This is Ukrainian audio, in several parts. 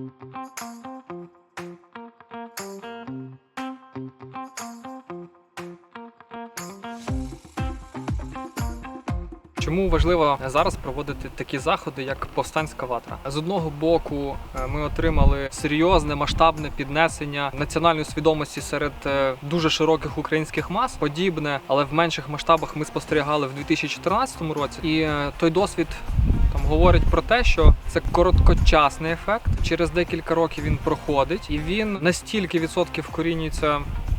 Música Чому важливо зараз проводити такі заходи, як повстанська ватра? З одного боку, е, ми отримали серйозне масштабне піднесення національної свідомості серед е, дуже широких українських мас. Подібне, але в менших масштабах ми спостерігали в 2014 році. І е, той досвід там говорить про те, що це короткочасний ефект. Через декілька років він проходить, і він настільки відсотків вкорінюється в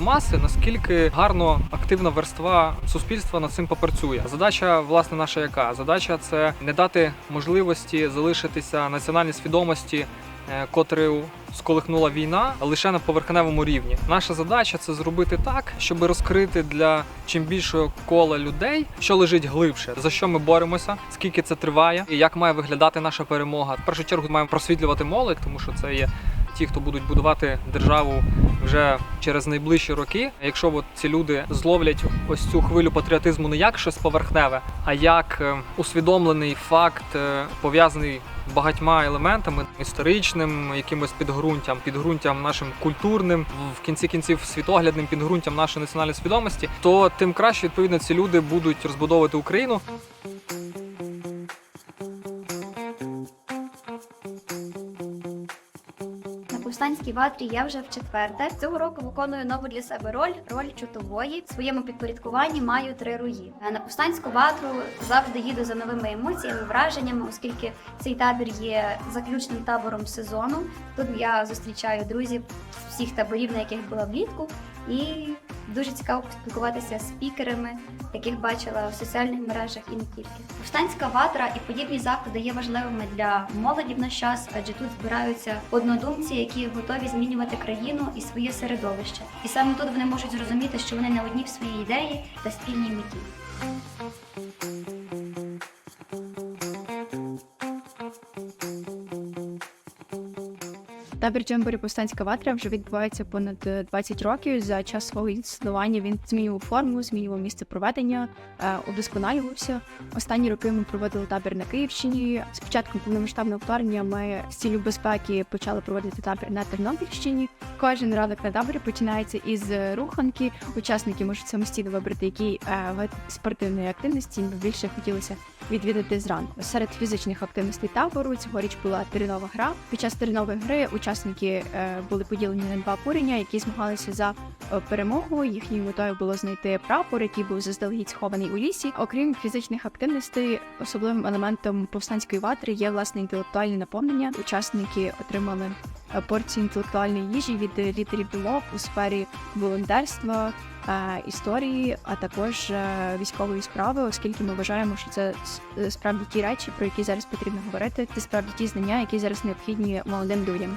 маси, наскільки гарно активна верства суспільства над цим попрацює. Задача, власне, наша яка? Задача це не дати можливості залишитися національній свідомості, е, сколихнула війна лише на поверхневому рівні. Наша задача це зробити так, щоб розкрити для чим більшого кола людей, що лежить глибше, за що ми боремося, скільки це триває, і як має виглядати наша перемога. В першу чергу маємо просвітлювати молодь, тому що це є ті, хто будуть будувати державу вже через найближчі роки. Якщо от ці люди зловлять ось цю хвилю патріотизму не як щось поверхневе, а як е, усвідомлений факт, е, пов'язаний багатьма елементами історичним, якимось підґрунтям, підґрунтям нашим культурним, в кінці кінців світоглядним підґрунтям нашої національної свідомості, то тим краще відповідно ці люди будуть розбудовувати Україну. Повстанській ватрі я вже в четверте. Цього року виконую нову для себе роль роль чутової. В своєму підпорядкуванні маю три рої. Е, На повстанську ватру завжди їду за новими емоціями, враженнями, оскільки цей табір є заключним табором сезону. Тут я зустрічаю друзів всіх таборів, на яких була влітку, і дуже цікаво поспілкуватися з спікерами, яких бачила в соціальних мережах і не тільки. Повстанська ватра і подібні заходи є важливими для молоді в наш час, адже тут збираються однодумці, які готові змінювати країну і своє середовище. І саме тут вони можуть зрозуміти, що вони не одні в своїй ідеї та спільній меті. Табір Джемборі Повстанська ватра вже відбувається понад е, 20 років. За час свого існування він змінював форму, змінював місце проведення, е, удосконалювався. Останні роки ми проводили табір на Київщині. З початком повномасштабного вторгнення ми з цілю безпеки почали проводити табір на Тернопільщині. Кожен ранок на таборі починається із е, руханки. Учасники можуть самостійно вибрати, який е, вид спортивної активності більше хотілося відвідати зранку. Серед фізичних активностей табору цьогоріч була теренова гра. Під час теренової гри учасники е, були поділені на два курення, які змагалися за е, перемогу. Їхньою метою було знайти прапор, який був заздалегідь схований у лісі. Окрім фізичних активностей, особливим елементом повстанської ватри є власне інтелектуальне наповнення. Учасники отримали порцію інтелектуальної їжі від літерів думок у сфері волонтерства. е, Історії, а також е, військової справи, оскільки ми вважаємо, що це е, справді ті речі, про які зараз потрібно говорити, це справді ті знання, які зараз необхідні молодим людям.